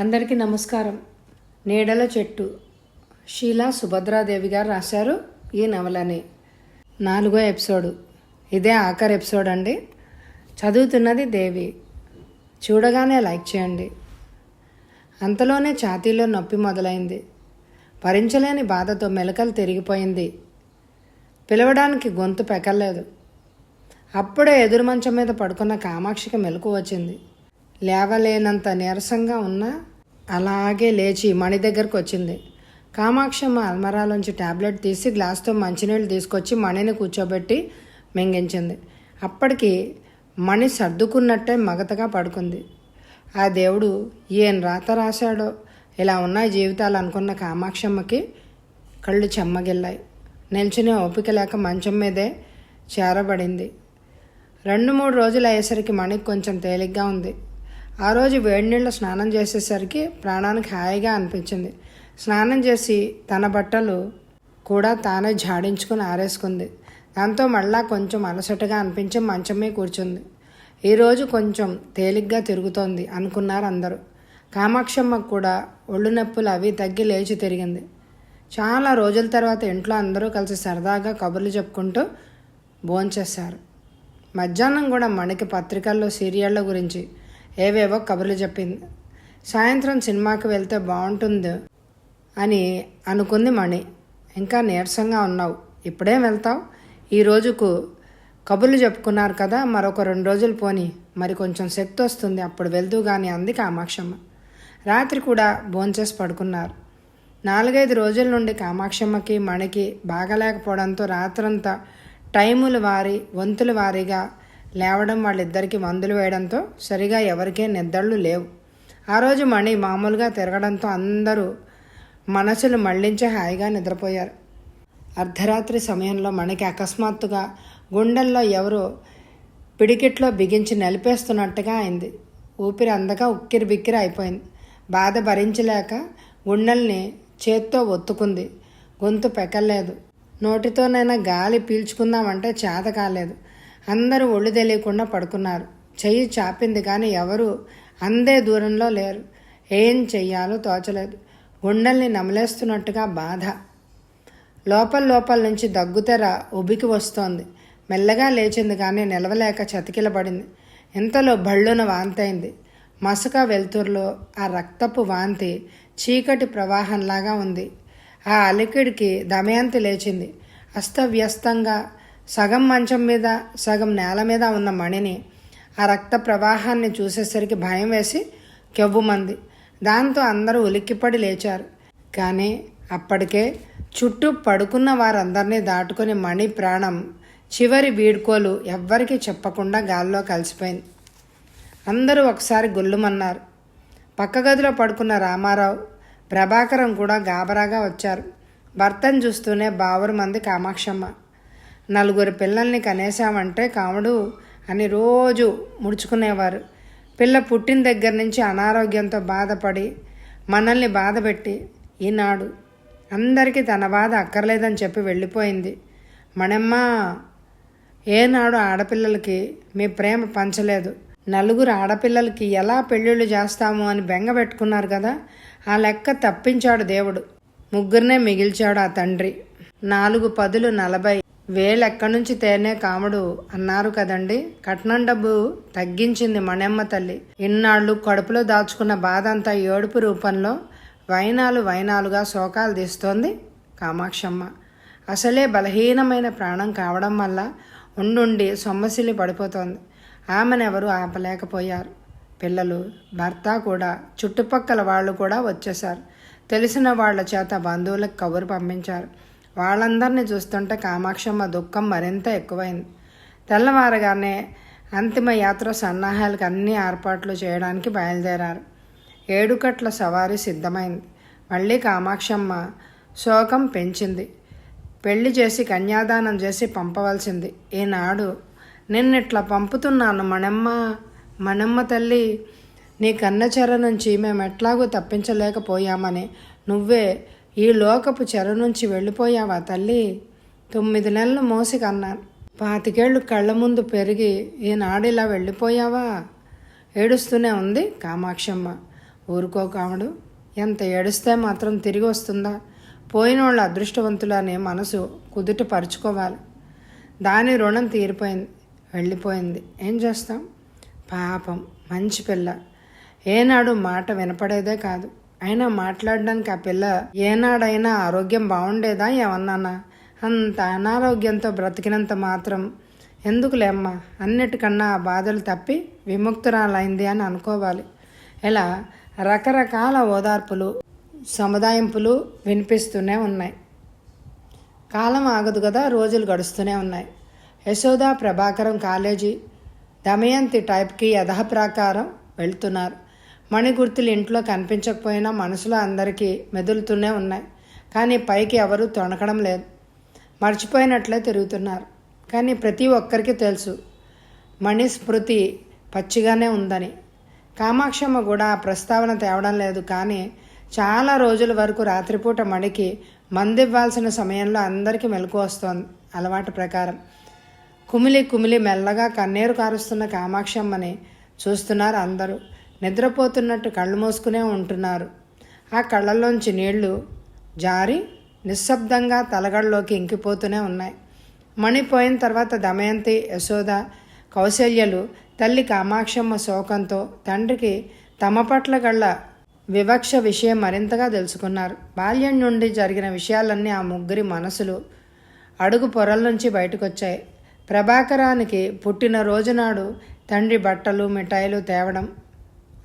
అందరికీ నమస్కారం. నీడల చెట్టు. షీలా సుభద్రాదేవి గారు రాశారు ఈ నవలని. నాలుగో ఎపిసోడు. ఇదే ఆఖరి ఎపిసోడ్ అండి. చదువుతున్నది దేవి. చూడగానే లైక్ చేయండి. అంతలోనే ఛాతీలో నొప్పి మొదలైంది. భరించలేని బాధతో మెలకలు తిరిగిపోయింది. పిలవడానికి గొంతు పెకలేదు అప్పుడే ఎదురు మంచం మీద పడుకున్న కామాక్షికి మెలకు వచ్చింది. లేవలేనంత నీరసంగా ఉన్నా అలాగే లేచి మణి దగ్గరకు వచ్చింది. కామాక్షమ్మ అల్మరాలోంచి టాబ్లెట్ తీసి గ్లాస్తో మంచినీళ్ళు తీసుకొచ్చి మణిని కూర్చోబెట్టి మింగించింది. అప్పటికి మణి సర్దుకున్నట్టే మగతగా పడుకుంది. ఆ దేవుడు ఏం రాత రాశాడో ఇలా ఉన్నాయి జీవితాలు అనుకున్న కామాక్షమ్మకి కళ్ళు చెమ్మగిల్లాయి. నిల్చునే ఓపిక లేక మంచం మీదే చేరబడింది. రెండు మూడు రోజులు అయ్యేసరికి మణికి కొంచెం తేలిగ్గా ఉంది. ఆ రోజు వేడి నీళ్ళు స్నానం చేసేసరికి ప్రాణానికి హాయిగా అనిపించింది. స్నానం చేసి తన బట్టలు కూడా తానే జాడించుకుని ఆరేసుకుంది. దాంతో మళ్ళా కొంచెం అలసటగా అనిపించి మంచమే కూర్చుంది. ఈరోజు కొంచెం తేలిగ్గా తిరుగుతోంది అనుకున్నారు అందరూ. కామాక్షమ్మ కూడా ఒళ్ళు నొప్పులు అవి తగ్గి లేచి తిరిగింది. చాలా రోజుల తర్వాత ఇంట్లో అందరూ కలిసి సరదాగా కబుర్లు చెప్పుకుంటూ భోంచేశారు. మధ్యాహ్నం కూడా మణికి పత్రికల్లో సీరియళ్ళ గురించి ఏవేవో కబుర్లు చెప్పింది. సాయంత్రం సినిమాకి వెళ్తే బాగుంటుంది అని అనుకుంది మణి. ఇంకా నీరసంగా ఉన్నావు. ఇప్పుడే వెళ్తావు? ఈ రోజుకు కబుర్లు చెప్పుకున్నారు కదా మరొక రెండు రోజులు పోని. మరి కొంచెం శక్తి వస్తుంది. అప్పుడు వెళ్తూ కానీ అంది కామాక్షమ్మ. రాత్రి కూడా భోంచేసి పడుకున్నారు. నాలుగైదు రోజుల నుండి కామాక్షమ్మకి మణికి బాగలేకపోవడంతో రాత్రంతా టైములు వారి వంతులు వారీగా లేవడం వాళ్ళిద్దరికి మందులు వేయడంతో సరిగా ఎవరికే నిద్రలు లేవు. ఆ రోజు మణి మామూలుగా తిరగడంతో అందరూ మనసులు మళ్ళించి హాయిగా నిద్రపోయారు. అర్ధరాత్రి సమయంలో మణికి అకస్మాత్తుగా గుండెల్లో ఎవరో పిడికిట్లో బిగించి నలిపేస్తున్నట్టుగా అయింది. ఊపిరి అందక ఉక్కిరి బిక్కిరి అయిపోయింది. బాధ భరించలేక గుండెల్ని చేత్తో ఒత్తుకుంది. గొంతు పెకలేదు నోటితోనైనా గాలి పీల్చుకుందామంటే చేత కాలేదు. అందరూ ఒళ్ళు తెలియకుండా పడుకున్నారు. చెయ్యి చాపింది కానీ ఎవరు అందే దూరంలో లేరు. ఏం చెయ్యాలో తోచలేదు. గుండెల్ని నమలేస్తున్నట్టుగా బాధ. లోపల లోపల నుంచి దగ్గుతెర ఉబికి వస్తోంది. మెల్లగా లేచింది కానీ నిలవలేక చతికిలబడింది. ఇంతలో బళ్ళున వాంతైంది. మసక వెలుతురులో ఆ రక్తపు వాంతి చీకటి ప్రవాహంలాగా ఉంది. ఆ అలికిడికి దమయంతి లేచింది. అస్తవ్యస్తంగా సగం మంచం మీద సగం నేల మీద ఉన్న మణిని ఆ రక్త ప్రవాహాన్ని చూసేసరికి భయం వేసి కెవ్వుమంది దాంతో అందరూ ఉలిక్కిపడి లేచారు. కానీ అప్పటికే చుట్టూ పడుకున్న వారందరినీ దాటుకుని మణి ప్రాణం చివరి వీడ్కోలు ఎవ్వరికీ చెప్పకుండా గాల్లో కలిసిపోయింది. అందరూ ఒకసారి గొల్లుమన్నారు. పక్క గదిలో పడుకున్న రామారావు ప్రభాకరం కూడా గాబరాగా వచ్చారు. భర్తను చూస్తూనే బావురు మంది కామాక్షమ్మ నలుగురు పిల్లల్ని కనేశామంటే కాముడు అని రోజు ముడుచుకునేవారు. పిల్ల పుట్టిన దగ్గర నుంచి అనారోగ్యంతో బాధపడి మనల్ని బాధపెట్టి ఈనాడు అందరికీ తన బాధ అక్కర్లేదని చెప్పి వెళ్ళిపోయింది. మనమ్మ ఏనాడు ఆడపిల్లలకి మీ ప్రేమ పంచలేదు. నలుగురు ఆడపిల్లలకి ఎలా పెళ్ళిళ్ళు చేస్తాము అని బెంగ పెట్టుకున్నారు కదా ఆ లెక్క తప్పించాడు దేవుడు. ముగ్గురినే మిగిల్చాడు ఆ తండ్రి. నాలుగు పదులు నలభై. వేలెక్కడి నుంచి తేనే కాముడు అన్నారు కదండి. కట్నం డబ్బు తగ్గించింది మణెమ్మ తల్లి. ఇన్నాళ్ళు కడుపులో దాచుకున్న బాధ అంతా ఏడుపు రూపంలో వైనాలు వైనాలుగా శోకాలు తీస్తోంది కామాక్షమ్మ. అసలే బలహీనమైన ప్రాణం కావడం వల్ల ఉండుండి సొమ్మసిల్లి పడిపోతోంది. ఆమెనెవరూ ఆపలేకపోయారు. పిల్లలు భర్త కూడా చుట్టుపక్కల వాళ్ళు కూడా వచ్చేశారు. తెలిసిన వాళ్ళ చేత బంధువులకు కబురు పంపించారు. వాళ్ళందరినీ చూస్తుంటే కామాక్షమ్మ దుఃఖం మరింత ఎక్కువైంది. తెల్లవారగానే అంతిమ యాత్ర సన్నాహాలకు అన్ని ఏర్పాట్లు చేయడానికి బయలుదేరారు. ఏడుకట్ల సవారీ సిద్ధమైంది. మళ్ళీ కామాక్షమ్మ శోకం పెంచింది. పెళ్ళి చేసి కన్యాదానం చేసి పంపవలసింది. ఈనాడు నిన్నిట్లా పంపుతున్నాను మనమ్మ మనమ్మ తల్లి నీ కన్నచెర నుంచి మేము ఎట్లాగూ తప్పించలేకపోయామని నువ్వే ఈ లోకపు చెర నుంచి వెళ్ళిపోయావా తల్లి? తొమ్మిది నెలలు మోసి కన్నాను పాతికేళ్ళు కళ్ళ ముందు పెరిగి ఈనాడు ఇలా వెళ్ళిపోయావా? ఏడుస్తూనే ఉంది కామాక్షమ్మ. ఊరుకో కాముడు ఎంత ఏడుస్తే మాత్రం తిరిగి వస్తుందా? పోయిన వాళ్ళు అదృష్టవంతులనే మనసు కుదుట పరుచుకోవాలి దాని రుణం తీరిపోయింది వెళ్ళిపోయింది. ఏం చేస్తాం? పాపం మంచి పిల్ల. ఏనాడు మాట వినపడేదే కాదు. అయినా మాట్లాడడానికి ఆ పిల్ల ఏనాడైనా ఆరోగ్యం బాగుండేదా ఏమన్నానా? అంత అనారోగ్యంతో బ్రతికినంత మాత్రం ఎందుకులేమ్మా అన్నిటికన్నా ఆ బాధలు తప్పి విముక్తురాలైంది అని అనుకోవాలి. ఇలా రకరకాల ఓదార్పులు సముదాయింపులు వినిపిస్తూనే ఉన్నాయి. కాలం ఆగదు కదా రోజులు గడుస్తూనే ఉన్నాయి. యశోద ప్రభాకరం కాలేజీ దమయంతి టైప్కి యథాప్రాకారం వెళ్తున్నారు. మణిగుర్తులు ఇంట్లో కనిపించకపోయినా మనసులో అందరికీ మెదులుతూనే ఉన్నాయి. కానీ పైకి ఎవరూ తొణకడం లేదు. మర్చిపోయినట్లే తిరుగుతున్నారు. కానీ ప్రతి ఒక్కరికి తెలుసు మణి స్మృతి పచ్చిగానే ఉందని. కామాక్షమ్మ కూడా ప్రస్తావన తేవడం లేదు. కానీ చాలా రోజుల వరకు రాత్రిపూట మణికి మందివ్వాల్సిన సమయంలో అందరికీ మెలకు వస్తోంది అలవాటు ప్రకారం. కుమిలి కుమిలి మెల్లగా కన్నీరు కారుస్తున్న కామాక్షమ్మని చూస్తున్నారు అందరూ. నిద్రపోతున్నట్టు కళ్ళు మూసుకునే ఉంటున్నారు. ఆ కళ్ళల్లోంచి నీళ్ళు జారి నిశ్శబ్దంగా తలగడలోకి ఇంకిపోతూనే ఉన్నాయి. మణిపోయిన తర్వాత దమయంతి యశోద కౌశల్యలు తల్లి కామాక్షమ్మ శోకంతో తండ్రికి తమ పట్ల గళ్ళ వివక్ష విషయం మరింతగా తెలుసుకున్నారు. బాల్యం నుండి జరిగిన విషయాలన్నీ ఆ ముగ్గురి మనసులు అడుగు పొరల నుంచి బయటకొచ్చాయి. ప్రభాకరానికి పుట్టిన రోజునాడు తండ్రి బట్టలు మిఠాయిలు తేవడం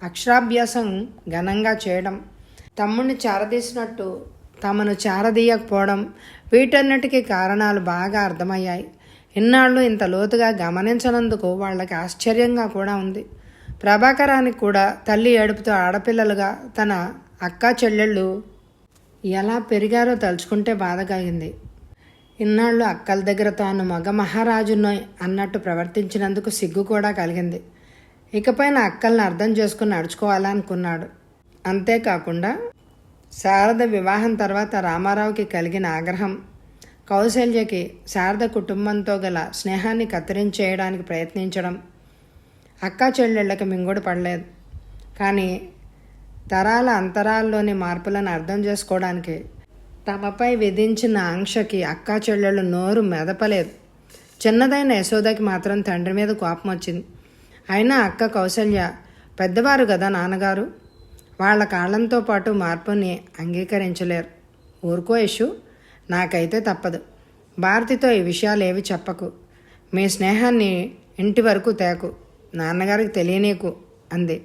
అక్షరాభ్యాసం ఘనంగా చేయడం తమ్ముడిని చారదీసినట్టు తమను చారదీయకపోవడం వీటన్నిటికీ కారణాలు బాగా అర్థమయ్యాయి. ఇన్నాళ్ళు ఇంత లోతుగా గమనించనందుకు వాళ్ళకి ఆశ్చర్యంగా కూడా ఉంది. ప్రభాకరానికి కూడా తల్లి ఏడుపుతో ఆడపిల్లలుగా తన అక్క చెల్లెళ్ళు ఎలా పెరిగారో తలుచుకుంటే బాధ కలిగింది ఇన్నాళ్ళు అక్కల దగ్గర తాను మగ మహారాజును అన్నట్టు ప్రవర్తించినందుకు సిగ్గు కూడా కలిగింది. ఇకపైన అక్కల్ని అర్థం చేసుకుని నడుచుకోవాలనుకున్నాడు అంతేకాకుండా శారద వివాహం తర్వాత రామారావుకి కలిగిన ఆగ్రహం కౌశల్యకి శారద కుటుంబంతో గల స్నేహాన్ని కత్తిరించేయడానికి ప్రయత్నించడం అక్కా చెల్లెళ్ళకి మింగుడు పడలేదు. కానీ తరాల అంతరాల్లోని మార్పులను అర్థం చేసుకోవడానికి తమపై విధించిన ఆంక్షకి అక్కా చెల్లెళ్ళు నోరు మెదపలేదు. చిన్నదైన యశోదకి మాత్రం తండ్రి మీద కోపం వచ్చింది అయినా అక్క కౌశల్య పెద్దవారు కదా నాన్నగారు? వాళ్ళ కాళ్ళంతో పాటు మార్పుని అంగీకరించలేరు. ఊరుకో ఇష్యూ నాకైతే తప్పదు. భారతితో ఈ విషయాలు ఏవి చెప్పకు. మీ స్నేహాన్ని ఇంటి వరకు తేకు. నాన్నగారికి తెలియనీకు అంది.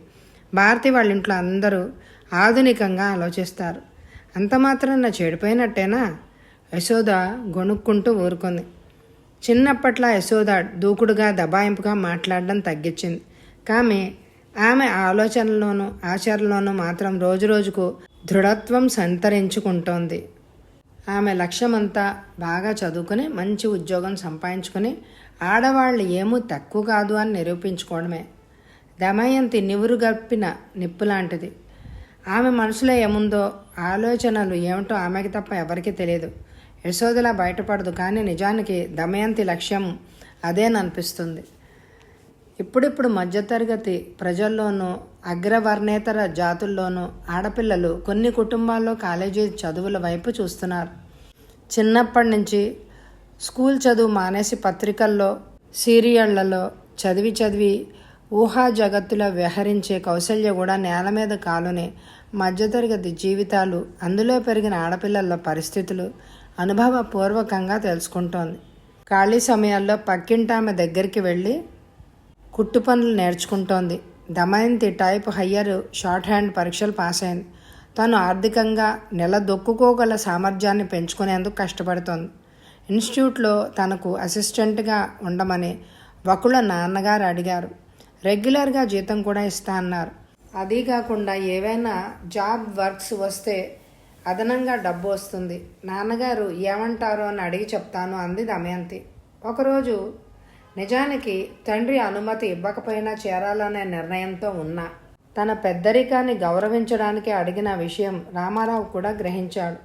భారతి వాళ్ళ ఇంట్లో అందరూ ఆధునికంగా ఆలోచిస్తారు. అంత మాత్రం నా చెడిపోయినట్టేనా? యశోద గొణుక్కుంటూ ఊరుకుంది. చిన్నప్పట్లా యశోద దూకుడుగా దబాయింపుగా మాట్లాడడం తగ్గించింది. కానీ ఆమె ఆలోచనలోనూ ఆచరణలోనూ మాత్రం రోజురోజుకు దృఢత్వం సంతరించుకుంటోంది. ఆమె లక్ష్యమంతా బాగా చదువుకుని మంచి ఉద్యోగం సంపాదించుకుని ఆడవాళ్ళు ఏమూ తక్కువ కాదు అని నిరూపించుకోవడమే. దమయంతి నివురుగప్పిన నిప్పు లాంటిది ఆమె మనసులో ఏముందో ఆలోచనలు ఏమిటో ఆమెకి తప్ప ఎవరికీ తెలియదు. యశోదలా బయటపడదు కానీ నిజానికి దమయంతి లక్ష్యం అదేననిపిస్తుంది. ఇప్పుడిప్పుడు మధ్యతరగతి ప్రజల్లోనూ అగ్రవర్ణేతర జాతుల్లోనూ ఆడపిల్లలు కొన్ని కుటుంబాల్లో కాలేజీ చదువుల వైపు చూస్తున్నారు. చిన్నప్పటి నుంచి స్కూల్ చదువు మానేసి పత్రికల్లో సీరియళ్ళలో చదివి చదివి ఊహా జగత్తులో వ్యవహరించే కౌశల్య కూడా నేల మీద కాలునే మధ్యతరగతి జీవితాలు అందులో పెరిగిన ఆడపిల్లల పరిస్థితులు అనుభవపూర్వకంగా తెలుసుకుంటోంది. ఖాళీ సమయాల్లో పక్కింటి ఆమె దగ్గరికి వెళ్ళి కుట్టు పనులు నేర్చుకుంటోంది. Damayanti type higher shorthand పరీక్షలు పాస్ అయింది తను ఆర్థికంగా నెలదొక్కుకోగల సామర్థ్యాన్ని పెంచుకునేందుకు కష్టపడుతోంది. ఇన్స్టిట్యూట్లో తనకు అసిస్టెంట్గా ఉండమని వకుల నాన్నగారు అడిగారు. రెగ్యులర్గా జీతం కూడా ఇస్తా అన్నారు. అదీ కాకుండా ఏవైనా జాబ్ వర్క్స్ వస్తే అదనంగా డబ్బు వస్తుంది. నాన్నగారు ఏమంటారో అని అడిగి చెప్తాను అంది దమయంతి. ఒకరోజు నిజానికి తండ్రి అనుమతి ఇవ్వకపోయినా చేరాలనే నిర్ణయంతో ఉన్నా. తన పెద్దరికాన్ని గౌరవించడానికి అడిగిన విషయం రామారావు కూడా గ్రహించాడు.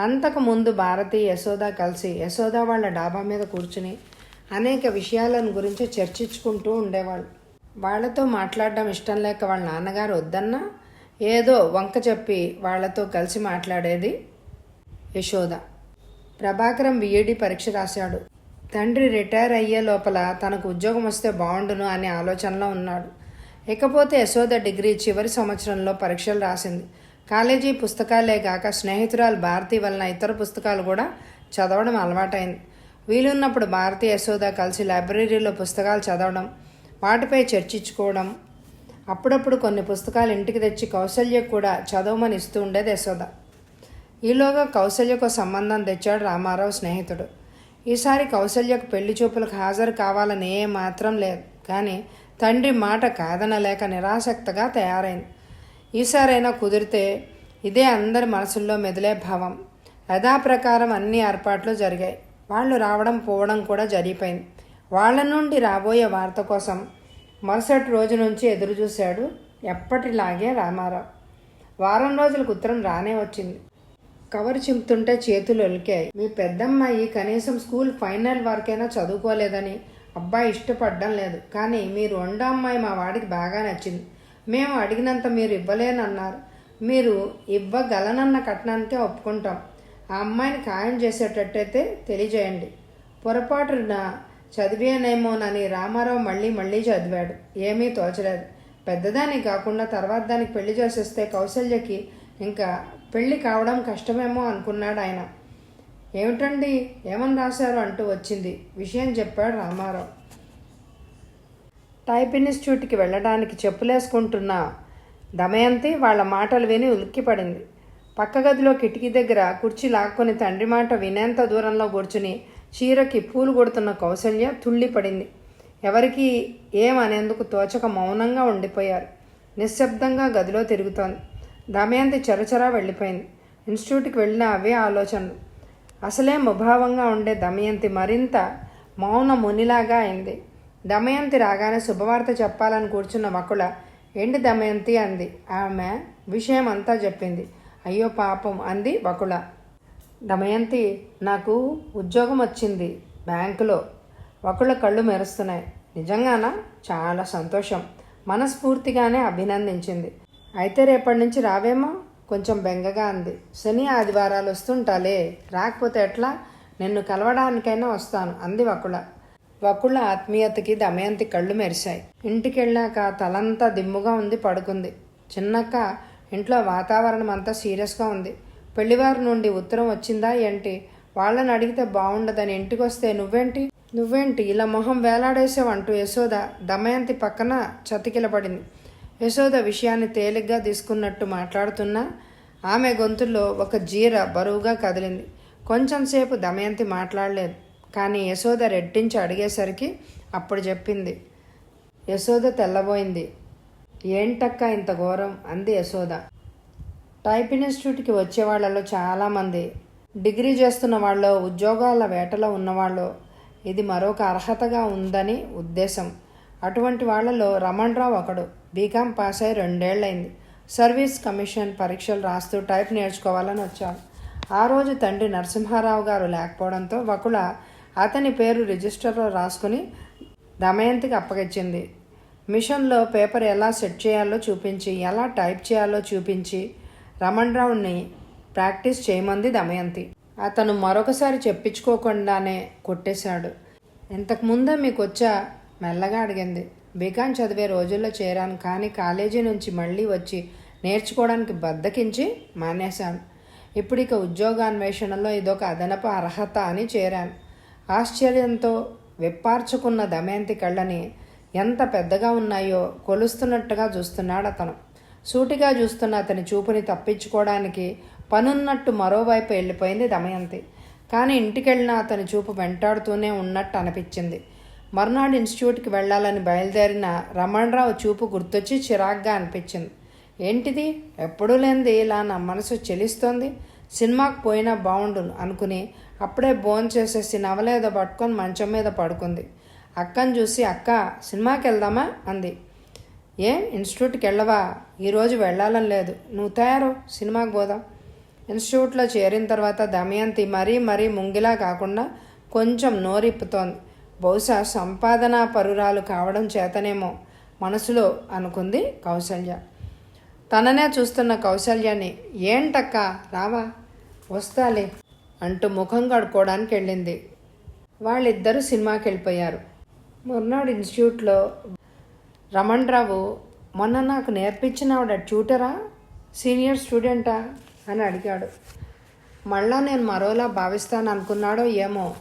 అంతకు ముందు భారతి యశోద కలిసి యశోద వాళ్ళ డాబా మీద కూర్చుని అనేక విషయాలను గురించి చర్చించుకుంటూ ఉండేవాళ్ళు. వాళ్ళతో మాట్లాడడం ఇష్టం లేక వాళ్ళ నాన్నగారు వద్దన్నా ఏదో వంక చెప్పి వాళ్ళతో కలిసి మాట్లాడేది యశోద. ప్రభాకరం బీఈడి పరీక్ష రాశాడు. తండ్రి రిటైర్ అయ్యే లోపల తనకు ఉద్యోగం వస్తే బాగుండును అనే ఆలోచనలో ఉన్నాడు. ఇకపోతే యశోద డిగ్రీ చివరి సంవత్సరంలో పరీక్షలు రాసింది. కాలేజీ పుస్తకాలే కాక స్నేహితురాలు భారతి వలన ఇతర పుస్తకాలు కూడా చదవడం అలవాటైంది. వీలున్నప్పుడు భారతి యశోద కలిసి లైబ్రరీలో పుస్తకాలు చదవడం వాటిపై చర్చించుకోవడం అప్పుడప్పుడు కొన్ని పుస్తకాలు ఇంటికి తెచ్చి కౌశల్యకు కూడా చదవమని ఇస్తూ ఉండేది యశోద. ఈలోగా కౌశల్యకు సంబంధం తెచ్చాడు రామారావు స్నేహితుడు. ఈసారి కౌశల్యకు పెళ్ళి చూపులకు హాజరు కావాలని ఏ మాత్రం లేదు. కానీ తండ్రి మాట కాదనలేక నిరాసక్తగా తయారైంది. ఈసారైనా కుదిరితే ఇదే అందరి మనసుల్లో మెదిలే భావం. యథాప్రకారం అన్ని ఏర్పాట్లు జరిగాయి. వాళ్ళు రావడం పోవడం కూడా జరిగిపోయింది. వాళ్ళ నుండి రాబోయే వార్త కోసం మరుసటి రోజు నుంచి ఎదురుచూశాడు ఎప్పటిలాగే రామారావు. వారం రోజులకు ఉత్తరం రానే వచ్చింది. కవర్ చింపుతుంటే చేతులు ఒలికాయి. మీ పెద్దమ్మాయి కనీసం స్కూల్ ఫైనల్ వరకైనా చదువుకోలేదని అబ్బాయి ఇష్టపడడం లేదు. కానీ మీరు రెండో అమ్మాయి మా వాడికి బాగా నచ్చింది. మేము అడిగినంత మీరు ఇవ్వలేనన్నారు. మీరు ఇవ్వగలనన్న కట్నానికే ఒప్పుకుంటాం. ఆ అమ్మాయిని ఖాయం చేసేటట్టయితే తెలియజేయండి. పొరపాటున చదివానేమోనని రామారావు మళ్ళీ మళ్ళీ చదివాడు. ఏమీ తోచలేదు. పెద్దదానికి కాకుండా తర్వాత దానికి పెళ్ళి చేసేస్తే కౌశల్యకి ఇంకా పెళ్ళి కావడం కష్టమేమో అనుకున్నాడు ఆయన. ఏమిటండి? ఏమని రాశారు అంటూ వచ్చింది. విషయం చెప్పాడు రామారావు. టైప్ ఇన్స్టిట్యూట్కి వెళ్ళడానికి చెప్పులేసుకుంటున్న. దమయంతి వాళ్ళ మాటలు విని ఉలిక్కిపడింది. పక్క గదిలో కిటికీ దగ్గర కుర్చీ లాక్కొని తండ్రి మాట వినేంత దూరంలో కూర్చుని చీరకి పూలు కొడుతున్న కౌశల్య తుళ్ళిపడింది. ఎవరికి ఏమనేందుకు తోచక మౌనంగా ఉండిపోయారు. నిశ్శబ్దంగా గదిలో తిరుగుతోంది. దమయంతి చరచరా వెళ్ళిపోయింది. ఇన్స్టిట్యూట్కి వెళ్ళిన అవే ఆలోచనలు. అసలే ముభావంగా ఉండే దమయంతి మరింత మౌన మునిలాగా అయింది. దమయంతి రాగానే శుభవార్త చెప్పాలని కూర్చున్న వకుల ఏంటి దమయంతి? అంది. ఆమె విషయం అంతా చెప్పింది. అయ్యో పాపం అంది వకుళ దమయంతి నాకు ఉద్యోగం వచ్చింది బ్యాంకులో. వకుల కళ్ళు మెరుస్తున్నాయి. నిజంగానా? చాలా సంతోషం. మనస్ఫూర్తిగానే అభినందించింది. అయితే రేపటి నుంచి రావేమో? కొంచెం బెంగగా అంది. శని ఆదివారాలు వస్తుంటాలే. రాకపోతే ఎట్లా? నిన్ను కలవడానికైనా వస్తాను అంది వకుళ. వకుళ ఆత్మీయతకి దమయంతి కళ్ళు మెరిశాయి. ఇంటికి వెళ్ళాక తలంతా దిమ్ముగా ఉంది పడుకుంది. చిన్నక్క ఇంట్లో వాతావరణం అంతా సీరియస్గా ఉంది. పెళ్ళివారి నుండి ఉత్తరం వచ్చిందా ఏంటి? వాళ్ళని అడిగితే బాగుండదని ఇంటికి వస్తే నువ్వేంటి? నువ్వేంటి? ఇలా మొహం వేలాడేసావంటూ యశోద దమయంతి పక్కన చతికిలపడింది. యశోద విషయాన్ని తేలిగ్గా తీసుకున్నట్టు మాట్లాడుతున్నా ఆమె గొంతుల్లో ఒక జీర బరువుగా కదిలింది. కొంచెంసేపు దమయంతి మాట్లాడలేదు కానీ యశోద రెట్టించి అడిగేసరికి అప్పుడు చెప్పింది. యశోద తెల్లబోయింది. ఏంటక్క ఇంత ఘోరం? అంది యశోద. టైప్ ఇన్స్టిట్యూట్కి వచ్చే వాళ్ళలో చాలామంది డిగ్రీ చేస్తున్న వాళ్ళు ఉద్యోగాల వేటలో ఉన్నవాళ్ళు ఇది మరొక అర్హతగా ఉందని ఉద్దేశం. అటువంటి వాళ్ళలో రమణరావు ఒకడు. బీకామ్ పాస్ అయి రెండేళ్ళైంది సర్వీస్ కమిషన్ పరీక్షలు రాస్తూ టైప్ నేర్చుకోవాలని వచ్చాడు. ఆ రోజు తండ్రి నరసింహారావు గారు లేకపోవడంతో వకుల అతని పేరు రిజిస్టర్లో రాసుకుని దమయంతికి అప్పగించింది. మిషన్లో పేపర్ ఎలా సెట్ చేయాలో చూపించి ఎలా టైప్ చేయాలో చూపించి రమణరావుని ప్రాక్టీస్ చేయమంది దమయంతి. అతను మరొకసారి చెప్పించుకోకుండానే కొట్టేశాడు. ఇంతకుముందే మీకు వచ్చా మెల్లగా అడిగింది. బీకాన్ చదివే రోజుల్లో చేరాను కానీ కాలేజీ నుంచి మళ్ళీ వచ్చి నేర్చుకోవడానికి బద్దకించి మానేశాను. ఇప్పుడు ఇక ఉద్యోగాన్వేషణలో ఇదొక అదనపు అర్హత అని చేరాను. ఆశ్చర్యంతో విప్పార్చుకున్న దమయంతి కళ్ళని ఎంత పెద్దగా ఉన్నాయో కొలుస్తున్నట్టుగా చూస్తున్నాడు అతను సూటిగా చూస్తున్న అతని చూపుని తప్పించుకోవడానికి పనున్నట్టు మరోవైపు వెళ్ళిపోయింది దమయంతి. కానీ ఇంటికెళ్ళిన అతని చూపు వెంటాడుతూనే ఉన్నట్టు అనిపించింది. మర్నాడు ఇన్స్టిట్యూట్కి వెళ్ళాలని బయలుదేరిన రమణరావు చూపు గుర్తొచ్చి చిరాగ్గా అనిపించింది. ఏంటిది? ఎప్పుడూ లేనిది ఇలా నా మనసు చెలిస్తోంది. సినిమాకు పోయినా బాగుండును అనుకుని అప్పుడే బోన్ చేసేసి నవలేదో పట్టుకొని మంచం మీద పడుకుంది. అక్కను చూసి అక్క సినిమాకి వెళ్దామా అంది. ఏ? ఇన్స్టిట్యూట్కి వెళ్ళవా? ఈరోజు వెళ్ళాలని లేదు. నువ్వు తయారు. సినిమాకి పోదాం. ఇన్స్టిట్యూట్లో చేరిన తర్వాత దమయంతి మరీ మరీ ముంగిలా కాకుండా కొంచెం నోరిప్పుతోంది. బహుశా సంపాదనా పరురాలు కావడం చేతనేమో మనసులో అనుకుంది కౌశల్య. తననే చూస్తున్న కౌశల్యాన్ని ఏంటక్క? రావా? వస్తాలే అంటూ ముఖం కడుక్కోవడానికి వెళ్ళింది. వాళ్ళిద్దరూ సినిమాకి వెళ్ళిపోయారు మొన్నాడు ఇన్స్టిట్యూట్లో రమణ్ రావు మొన్న నాకు నేర్పించిన ఆవిడ ట్యూటరా సీనియర్ స్టూడెంటా? అని అడిగాడు. మళ్ళా నేను మరోలా భావిస్తాను అనుకున్నాడో ఏమో?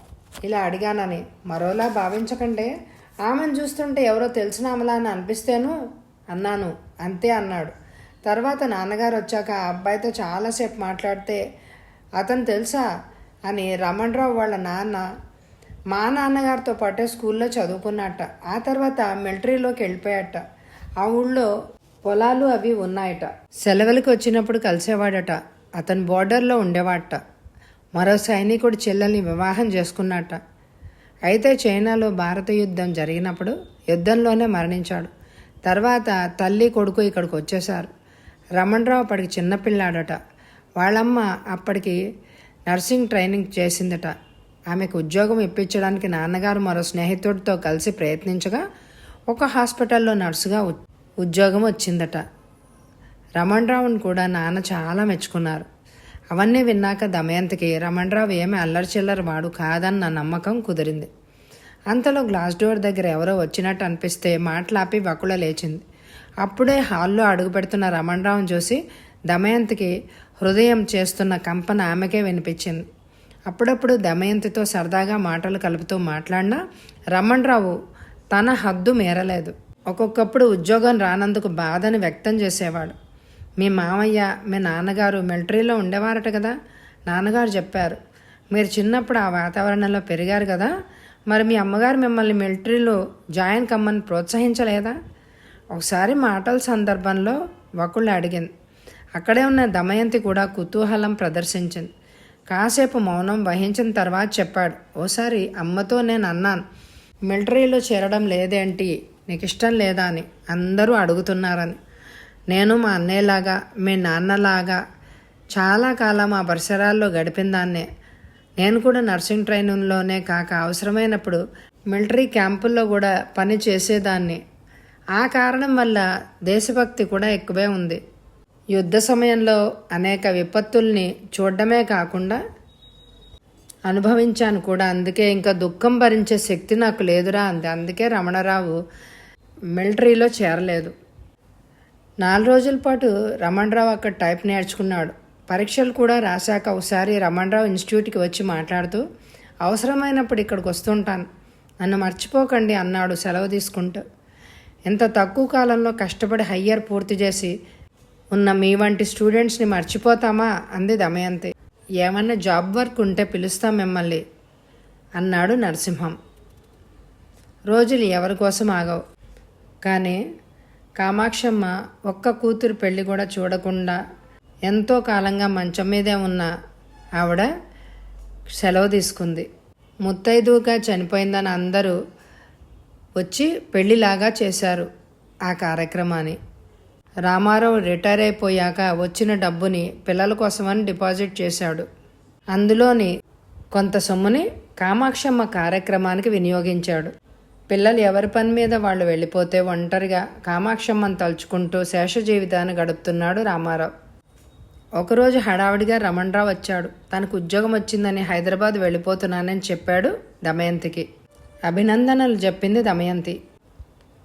ఇలా అడిగానని. మరోలా భావించకండే. ఆమెను చూస్తుంటే ఎవరో తెలిసిన ఆమెలా అని అనిపిస్తేను? అన్నాను. అంతే అన్నాడు. తర్వాత నాన్నగారు వచ్చాక ఆ అబ్బాయితో చాలాసేపు మాట్లాడితే అతను తెలుసా? అని రమణరావు వాళ్ళ నాన్న మా నాన్నగారితో పాటే స్కూల్లో చదువుకున్నట్ట. ఆ తర్వాత మిలిటరీలోకి వెళ్ళిపోయాట. ఆ ఊళ్ళో పొలాలు అవి ఉన్నాయట. సెలవులకు వచ్చినప్పుడు కలిసేవాడట. అతను బోర్డర్లో ఉండేవాడట మరో సైనికుడు చెల్లెల్ని వివాహం చేసుకున్నట్ట. అయితే చైనాలో భారత యుద్ధం జరిగినప్పుడు యుద్ధంలోనే మరణించాడు. తర్వాత తల్లి కొడుకు ఇక్కడికి వచ్చేశారు. రమణరావు అప్పటికి చిన్నపిల్లాడట. వాళ్ళమ్మ అప్పటికి నర్సింగ్ ట్రైనింగ్ చేసిందట. ఆమెకు ఉద్యోగం ఇప్పించడానికి నాన్నగారు మరో స్నేహితుడితో కలిసి ప్రయత్నించగా ఒక హాస్పిటల్లో నర్సుగా ఉ- ఉద్యోగం వచ్చిందట. రమణరావుని కూడా నాన్న చాలా మెచ్చుకున్నారు. అవన్నీ విన్నాక దమయంతికి రమణరావు ఏమి అల్లరి చిల్లరి వాడు కాదన్న నమ్మకం కుదిరింది. అంతలో గ్లాస్ డోర్ దగ్గర ఎవరో వచ్చినట్టు అనిపిస్తే మాట్లాపి వకుల లేచింది. అప్పుడే హాల్లో అడుగుపెడుతున్న రమణరావుని చూసి దమయంతికి హృదయం చేస్తున్న కంపన ఆమెకే వినిపించింది. అప్పుడప్పుడు దమయంతితో సరదాగా మాటలు కలుపుతూ మాట్లాడినా రమణరావు తన హద్దు మీరలేదు. ఒక్కొక్కప్పుడు ఉద్యోగం రానందుకు బాధను వ్యక్తం చేసేవాడు. మీ మామయ్య మీ నాన్నగారు మిలిటరీలో ఉండేవారట కదా? నాన్నగారు చెప్పారు మీరు చిన్నప్పుడు ఆ వాతావరణంలో పెరిగారు కదా? మరి మీ అమ్మగారు మిమ్మల్ని మిలిటరీలో జాయిన్ కమ్మని ప్రోత్సహించలేదా? ఒకసారి మాటల సందర్భంలో ఒకళ్ళు అడిగింది. అక్కడే ఉన్న దమయంతి కూడా కుతూహలం ప్రదర్శించింది. కాసేపు మౌనం వహించిన తర్వాత చెప్పాడు ఓసారి అమ్మతో నేను అన్నాను మిలిటరీలో చేరడం లేదేంటి? నీకు ఇష్టం లేదా అని అందరూ అడుగుతున్నారని. నేను మా అన్నయ్యలాగా మీ నాన్నలాగా చాలా కాలం ఆ పరిసరాల్లో గడిపిన దాన్నే నేను కూడా నర్సింగ్ ట్రైనింగ్లోనే కాక అవసరమైనప్పుడు మిలిటరీ క్యాంపుల్లో కూడా పని చేసేదాన్ని. ఆ కారణం వల్ల దేశభక్తి కూడా ఎక్కువే ఉంది. యుద్ధ సమయంలో అనేక విపత్తుల్ని చూడడమే కాకుండా అనుభవించాను కూడా. అందుకే ఇంకా దుఃఖం భరించే శక్తి నాకు లేదురా అంది. అందుకే రమణరావు మిలిటరీలో చేరలేదు. నాలుగు రోజుల పాటు రమణరావు అక్కడ టైప్ నేర్చుకున్నాడు. పరీక్షలు కూడా రాశాక ఒకసారి రమణరావు ఇన్స్టిట్యూట్కి వచ్చి మాట్లాడుతూ అవసరమైనప్పుడు ఇక్కడికి వస్తుంటాను. నన్ను మర్చిపోకండి అన్నాడు సెలవు తీసుకుంటూ. ఇంత తక్కువ కాలంలో కష్టపడి హయ్యర్ పూర్తి చేసి ఉన్న మీ వంటి స్టూడెంట్స్ని మర్చిపోతామా? అంది దమయంతి. ఏమన్నా జాబ్ వర్క్ ఉంటే పిలుస్తాం మిమ్మల్ని అన్నాడు నరసింహం. రోజులు ఎవరి కోసం ఆగవు. కానీ కామాక్షమ్మ ఒక్క కూతురు పెళ్ళి కూడా చూడకుండా ఎంతో కాలంగా మంచం మీదే ఉన్న ఆవిడ సెలవు తీసుకుంది. ముత్తైదువుగా చనిపోయిందని అందరూ వచ్చి పెళ్ళిలాగా చేశారు ఆ కార్యక్రమాన్ని. రామారావు రిటైర్ అయిపోయాక వచ్చిన డబ్బుని పిల్లల కోసమని డిపాజిట్ చేశాడు. అందులోని కొంత సొమ్ముని కామాక్షమ్మ కార్యక్రమానికి వినియోగించాడు. పిల్లలు ఎవరి పని మీద వాళ్ళు వెళ్ళిపోతే ఒంటరిగా కామాక్షమ్మను తలుచుకుంటూ శేష జీవితాన్ని గడుపుతున్నాడు రామారావు. ఒకరోజు హడావిడిగా రమణరావు వచ్చాడు. తనకు ఉద్యోగం వచ్చిందని హైదరాబాద్ వెళ్ళిపోతున్నానని చెప్పాడు దమయంతికి. అభినందనలు చెప్పింది దమయంతి.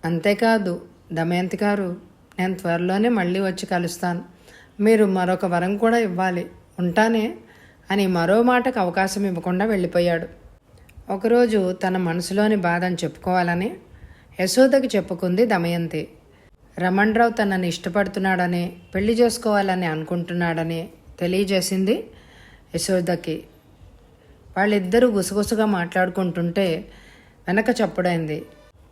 అంతేకాదు దమయంతి గారు నేను త్వరలోనే మళ్ళీ వచ్చి కలుస్తాను. మీరు మరొక వరం కూడా ఇవ్వాలి. ఉంటానే? అని మరో మాటకు అవకాశం ఇవ్వకుండా వెళ్ళిపోయాడు. ఒకరోజు తన మనసులోని బాధను చెప్పుకోవాలని యశోదకి చెప్పుకుంది దమయంతి. రమణరావు తనని ఇష్టపడుతున్నాడని పెళ్ళి చేసుకోవాలని అనుకుంటున్నాడని తెలియజేసింది యశోదకి. వాళ్ళిద్దరూ గుసగుసగా మాట్లాడుకుంటుంటే వెనక చప్పుడైంది.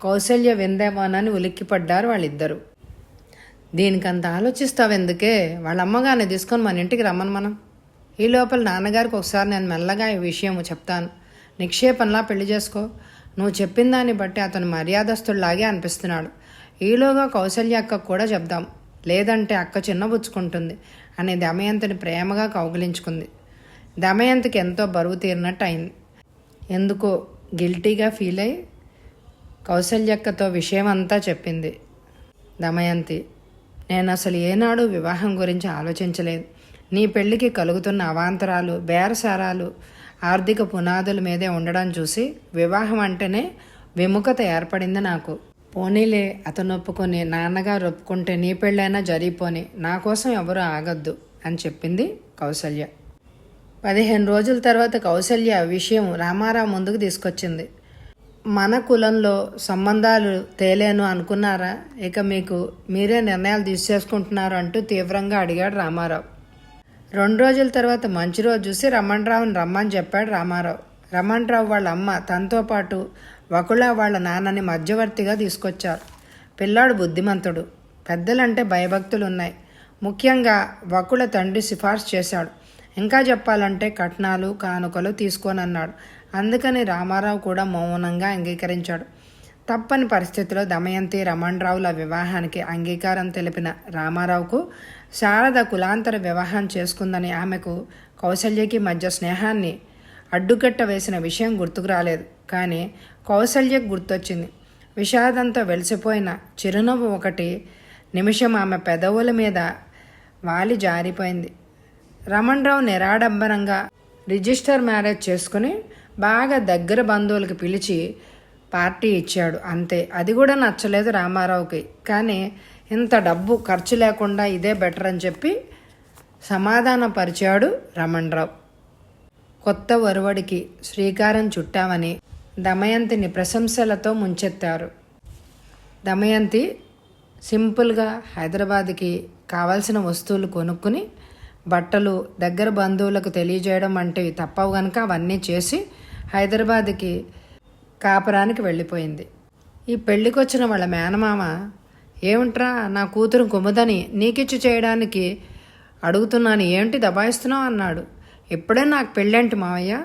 కౌశల్య విందేమోనని ఉలిక్కిపడ్డారు వాళ్ళిద్దరూ. దీనికి అంత ఆలోచిస్తావెందుకే వాళ్ళ అమ్మగారిని తీసుకొని మన ఇంటికి రమ్మను మనం. ఈ లోపల నాన్నగారికి ఒకసారి నేను మెల్లగా ఈ విషయం చెప్తాను. నిక్షేపంలా పెళ్ళి చేసుకో. నువ్వు చెప్పిన దాన్ని బట్టి అతను మర్యాదస్తుడిలాగే అనిపిస్తున్నాడు. ఈలోగా కౌశల్య అక్కకు కూడా చెప్దాం. లేదంటే అక్క చిన్నబుచ్చుకుంటుంది అని దమయంతిని ప్రేమగా కౌగిలించుకుంది. దమయంతికి ఎంతో బరువు తీరినట్టు అయింది ఎందుకో గిల్టీగా ఫీల్ అయి కౌశల్యక్కతో విషయం అంతా చెప్పింది దమయంతి. నేను అసలు ఏనాడు వివాహం గురించి ఆలోచించలేదు. నీ పెళ్ళికి కలుగుతున్న అవాంతరాలు బేరసారాలు ఆర్థిక పునాదుల మీదే ఉండడం చూసి వివాహం అంటేనే విముఖత ఏర్పడింది నాకు. పోనీలే అతను ఒప్పుకొని నాన్నగారు ఒప్పుకుంటే నీ పెళ్ళైనా జరిగిపోని నా కోసం ఎవరు ఆగద్దు అని చెప్పింది కౌసల్య. పదిహేను రోజుల తర్వాత కౌసల్య విషయం రామారావు ముందుకు తీసుకొచ్చింది. మన కులంలో సంబంధాలు తేలేను అనుకున్నారా? ఇక మీకు మీరే నిర్ణయాలు తీసేసుకుంటున్నారు అంటూ తీవ్రంగా అడిగాడు రామారావు. రెండు రోజుల తర్వాత మంచి రోజు చూసి రమణరావుని రమ్మని చెప్పాడు రామారావు. రమణరావు వాళ్ళ అమ్మ తనతో పాటు వకుళ వాళ్ళ నాన్నని మధ్యవర్తిగా తీసుకొచ్చారు. పిల్లాడు బుద్ధిమంతుడు. పెద్దలంటే భయభక్తులు ఉన్నాయి ముఖ్యంగా వకుళ తండ్రి సిఫార్సు చేశాడు. ఇంకా చెప్పాలంటే కట్నాలు కానుకలు తీసుకోనన్నాడు. అందుకని రామారావు కూడా మౌనంగా అంగీకరించాడు. తప్పని పరిస్థితిలో దమయంతి రమణరావుల వివాహానికి అంగీకారం తెలిపిన రామారావుకు శారద కులాంతర వివాహం చేసుకుందని ఆమెకు కౌసల్యకి మధ్య స్నేహాన్ని అడ్డుకట్ట వేసిన విషయం గుర్తుకు రాలేదు. కానీ కౌసల్యకు గుర్తొచ్చింది. విషాదంతో వెలిసిపోయిన చిరునవ్వు ఒకటి నిమిషం ఆమె పెదవుల మీద వాలి జారిపోయింది. రమణరావు నిరాడంబరంగా రిజిస్టర్ మ్యారేజ్ చేసుకుని బాగా దగ్గర బంధువులకు పిలిచి పార్టీ ఇచ్చాడు. అంతే. అది కూడా నచ్చలేదు రామారావుకి. కానీ ఇంత డబ్బు ఖర్చు లేకుండా ఇదే బెటర్ అని చెప్పి సమాధానపరిచాడు రమణరావు. కొత్త ఒరవడికి శ్రీకారం చుట్టామని దమయంతిని ప్రశంసలతో ముంచెత్తారు. దమయంతి సింపుల్గా హైదరాబాద్కి కావాల్సిన వస్తువులు కొనుక్కుని బట్టలు దగ్గర బంధువులకు తెలియజేయడం వంటివి తప్పవు కనుక అవన్నీ చేసి హైదరాబాద్కి కాపురానికి వెళ్ళిపోయింది. ఈ పెళ్ళికొచ్చిన వాళ్ళ మేనమామ ఏమిట్రా నా కూతురు కుముదని నీకిచ్చి చేయడానికి అడుగుతున్నాను ఏమిటి దబాయిస్తున్నావు? అన్నాడు. ఇప్పుడే నాకు పెళ్ళంటి మావయ్య?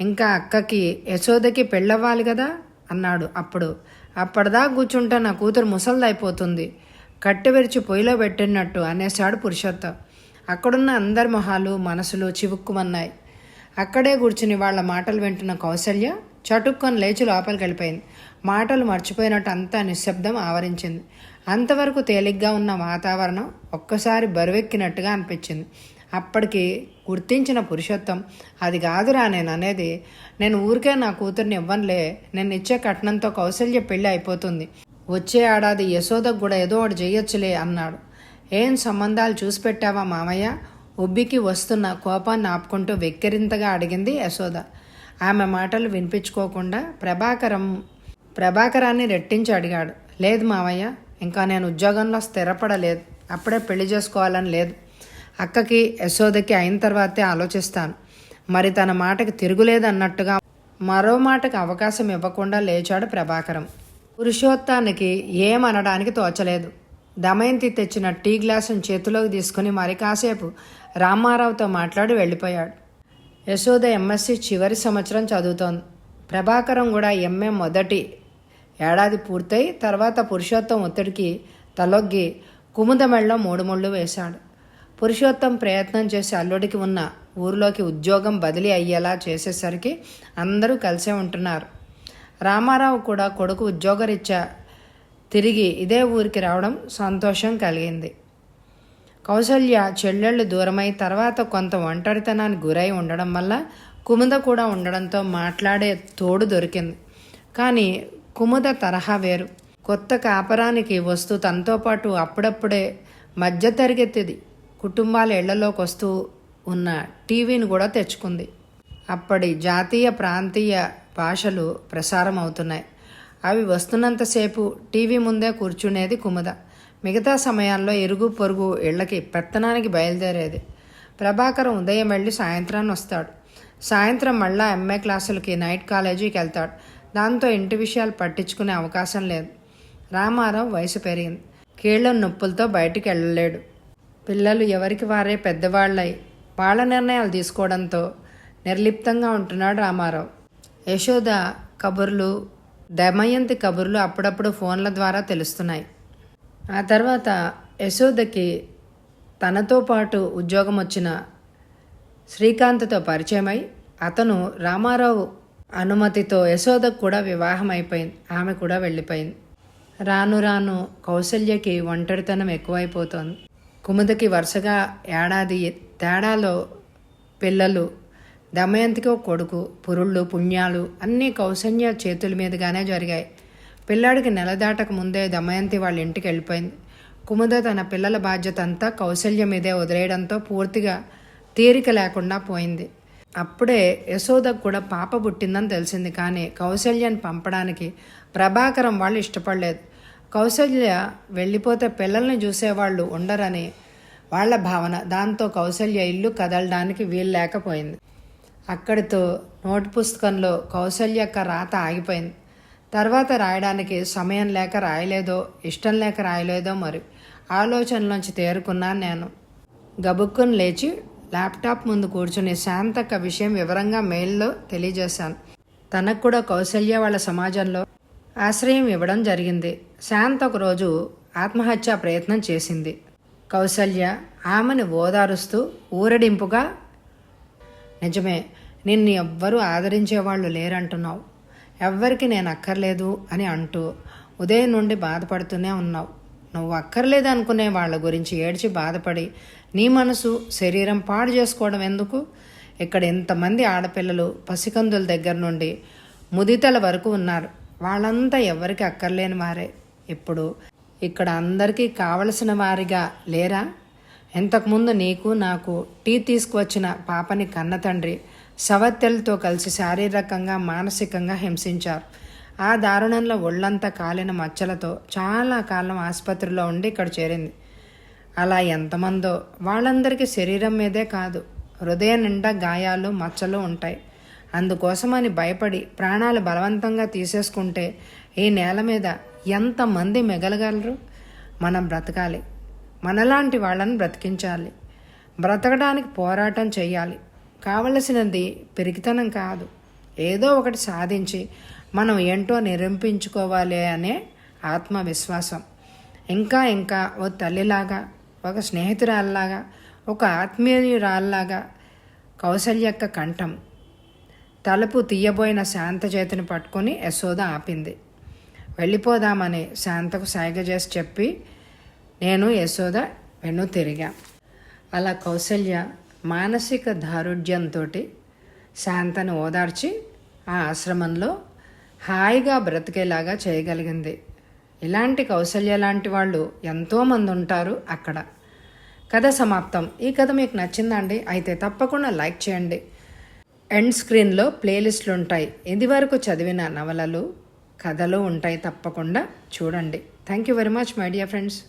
ఇంకా అక్కకి యశోదకి పెళ్ళవ్వాలి కదా? అన్నాడు. అప్పుడు అప్పటిదా కూర్చుంటే నా కూతురు ముసలిదైపోతుంది. కట్టె విరిచి పొయ్యిలో పెట్టినట్టు అనేసాడు పురుషోత్తం. అక్కడున్న అందరి మొహాలు మనసులు చివుక్కుమన్నాయి. అక్కడే కూర్చుని వాళ్ళ మాటలు వింటున్న కౌసల్య చటుక్కొని లేచి లోపలికి వెళ్ళిపోయింది. మాటలు మర్చిపోయినట్టు అంతా నిశ్శబ్దం ఆవరించింది. అంతవరకు తేలిగ్గా ఉన్న వాతావరణం ఒక్కసారి బరువెక్కినట్టుగా అనిపించింది. అప్పటికి గుర్తించిన పురుషోత్తం అది కాదురా నేను అనేది నేను ఊరికే నా కూతుర్ని ఇవ్వనులే నేను ఇచ్చే కట్నంతో కౌశల్య పెళ్ళి అయిపోతుంది. వచ్చే ఏడాది యశోదకు కూడా ఏదో ఒకటి చేయొచ్చులే అన్నాడు. ఏం సంబంధాలు చూసి పెట్టావా మామయ్య? ఉబ్బికి వస్తున్న కోపాన్ని ఆపుకుంటూ వెక్కిరింతగా అడిగింది యశోద. ఆమె మాటలు వినిపించుకోకుండా ప్రభాకరం ప్రభాకరాన్ని రెట్టించి అడిగాడు. లేదు మావయ్య ఇంకా నేను ఉద్యోగంలో స్థిరపడలేదు. అప్పుడే పెళ్ళి చేసుకోవాలని లేదు. అక్కకి యశోదకి అయిన తర్వాతే ఆలోచిస్తాను. మరి తన మాటకి తిరుగులేదన్నట్టుగా మరో మాటకు అవకాశం ఇవ్వకుండా లేచాడు ప్రభాకరం. పురుషోత్తానికి ఏమనడానికి తోచలేదు. దమయంతి తెచ్చిన టీ గ్లాసును చేతిలోకి తీసుకుని మరి కాసేపు రామారావుతో మాట్లాడి వెళ్ళిపోయాడు. యశోద ఎంఎస్సి చివరి సంవత్సరం చదువుతోంది. ప్రభాకరం కూడా ఎంఏ మొదటి. ఏడాది పూర్తయి తర్వాత పురుషోత్తం ఒత్తిడికి తలొగ్గి కుముదమెళ్ళలో మూడు ముళ్ళు వేశాడు. పురుషోత్తం ప్రయత్నం చేసి అల్లుడికి ఉన్న ఊరిలోకి ఉద్యోగం బదిలీ అయ్యేలా చేసేసరికి అందరూ కలిసే ఉంటున్నారు. రామారావు కూడా కొడుకు ఉద్యోగరీత్యా తిరిగి ఇదే ఊరికి రావడం సంతోషం కలిగింది. కౌసల్య చెల్లెళ్ళు దూరమై తర్వాత కొంత ఒంటరితనానికి గురై ఉండడం వల్ల కుముద కూడా ఉండడంతో మాట్లాడే తోడు దొరికింది. కానీ కుముద తరహా వేరు. కొత్త కాపరానికి వస్తూ తనతో పాటు అప్పుడప్పుడే మధ్య తరగతిది కుటుంబాల ఇళ్ళలోకి వస్తూ ఉన్న టీవీని కూడా తెచ్చుకుంది. అప్పటి జాతీయ ప్రాంతీయ భాషలు ప్రసారం అవుతున్నాయి అవి వస్తున్నంతసేపు టీవీ ముందే కూర్చునేది కుముద. మిగతా సమయాల్లో ఎరుగు పొరుగు ఇళ్ళకి పెత్తనానికి బయలుదేరేది. ప్రభాకరం ఉదయం వెళ్ళి సాయంత్రాన్ని వస్తాడు. సాయంత్రం మళ్ళా ఎంఏ క్లాసులకి నైట్ కాలేజీకి వెళ్తాడు. దాంతో ఇంటి విషయాలు పట్టించుకునే అవకాశం లేదు. రామారావు వయసు పెరిగింది. కీళ్ళ నొప్పులతో బయటికి వెళ్ళలేడు. పిల్లలు ఎవరికి వారే పెద్దవాళ్ళై వాళ్ళ నిర్ణయాలు తీసుకోవడంతో నిర్లిప్తంగా ఉంటున్నాడు రామారావు. యశోద కబుర్లు దమయంతి కబుర్లు అప్పుడప్పుడు ఫోన్ల ద్వారా తెలుస్తున్నాయి. ఆ తర్వాత యశోదకి తనతో పాటు ఉద్యోగం వచ్చిన శ్రీకాంత్తో పరిచయమై అతను రామారావు అనుమతితో యశోదకు కూడా వివాహం అయిపోయింది. ఆమె కూడా వెళ్ళిపోయింది. రాను రాను కౌసల్యకి ఒంటరితనం ఎక్కువైపోతోంది. కుముదకి వరుసగా ఏడాది తేడాలో పిల్లలు దమయంతికి ఒక కొడుకు పురుళ్ళు పుణ్యాలు అన్నీ కౌశల్య చేతుల మీదుగానే జరిగాయి. పిల్లాడికి నెల దాటక ముందే దమయంతి వాళ్ళ ఇంటికి వెళ్ళిపోయింది. కుముద తన పిల్లల బాధ్యత అంతా కౌశల్య మీదే వదిలేయడంతో పూర్తిగా తీరిక లేకుండా పోయింది. అప్పుడే యశోదకు కూడా పాప పుట్టిందని తెలిసింది కానీ కౌసల్యని పంపడానికి ప్రభాకరం వాళ్ళు ఇష్టపడలేదు. కౌశల్య వెళ్ళిపోతే పిల్లల్ని చూసేవాళ్ళు ఉండరని వాళ్ళ భావన. దాంతో కౌశల్య ఇల్లు కదలడానికి వీలు లేకపోయింది. అక్కడితో నోటు పుస్తకంలో కౌశల్య యొక్క రాత ఆగిపోయింది. తర్వాత రాయడానికి సమయం లేక రాయలేదో ఇష్టం లేక రాయలేదో మరి ఆలోచనలోంచి తేరుకున్నాను నేను. గబుక్కును లేచి ల్యాప్టాప్ ముందు కూర్చుని శాంతక్క విషయం వివరంగా మెయిల్లో తెలియజేశాను. తనకు కూడా కౌసల్య వాళ్ళ సమాజంలో ఆశ్రయం ఇవ్వడం జరిగింది. శాంత ఒకరోజు ఆత్మహత్యా ప్రయత్నం చేసింది. కౌసల్య ఆమెను ఓదారుస్తూ ఊరడింపుగా నిజమే నిన్ను ఎవ్వరూ ఆదరించేవాళ్ళు లేరంటున్నావు. ఎవ్వరికి నేను అక్కర్లేదు అని అంటూ ఉదయం నుండి బాధపడుతూనే ఉన్నావు. నువ్వు అక్కర్లేదు అనుకునే వాళ్ళ గురించి ఏడ్చి బాధపడి నీ మనసు శరీరం పాడు చేసుకోవడం ఎందుకు? ఇక్కడ ఎంతమంది ఆడపిల్లలు పసికందుల దగ్గర నుండి ముదితల వరకు ఉన్నారు. వాళ్ళంతా ఎవరికి అక్కర్లేని వారే. ఇప్పుడు ఇక్కడ అందరికీ కావలసిన వారిగా లేరా? ఇంతకుముందు నీకు నాకు టీ తీసుకువచ్చిన పాపని కన్న తండ్రి సవత్తెలతో కలిసి శారీరకంగా మానసికంగా హింసించారు. ఆ దారుణంలో ఒళ్ళంతా కాలిన మచ్చలతో చాలా కాలం ఆసుపత్రిలో ఉండి ఇక్కడ చేరింది. అలా ఎంతమందో వాళ్ళందరికీ శరీరం మీదే కాదు హృదయం నిండా గాయాలు మచ్చలు ఉంటాయి. అందుకోసమని భయపడి ప్రాణాలు బలవంతంగా తీసేసుకుంటే ఈ నేల మీద ఎంతమంది మిగలగలరు? మనం బ్రతకాలి. మనలాంటి వాళ్ళని బ్రతికించాలి. బ్రతకడానికి పోరాటం చేయాలి కావలసినది పెరిగితనం కాదు. ఏదో ఒకటి సాధించి మనం ఏంటో నిరూపించుకోవాలి అనే ఆత్మవిశ్వాసం. ఇంకా ఇంకా ఓ తల్లిలాగా ఒక స్నేహితురాల్లాగా ఒక ఆత్మీయురాల్లాగా కౌసల్యక్క కంఠం తలుపు తీయబోయిన శాంత చేతిని పట్టుకొని యశోద ఆపింది. వెళ్ళిపోదామని శాంతకు సాయిగ చేసి చెప్పి నేను యశోద వెన్ను తిరిగా. అలా కౌసల్య మానసిక దారుఢ్యంతో శాంతను ఓదార్చి ఆ ఆశ్రమంలో హాయిగా బ్రతికేలాగా చేయగలిగింది. ఇలాంటి కౌశల్య లాంటి వాళ్ళు ఎంతోమంది ఉంటారు అక్కడ. కథ సమాప్తం. ఈ కథ మీకు నచ్చిందండి అయితే తప్పకుండా లైక్ చేయండి. ఎండ్ స్క్రీన్లో ప్లేలిస్టులు ఉంటాయి. ఇదివరకు చదివిన నవలలు కథలు ఉంటాయి తప్పకుండా చూడండి. Thank you very much my dear friends.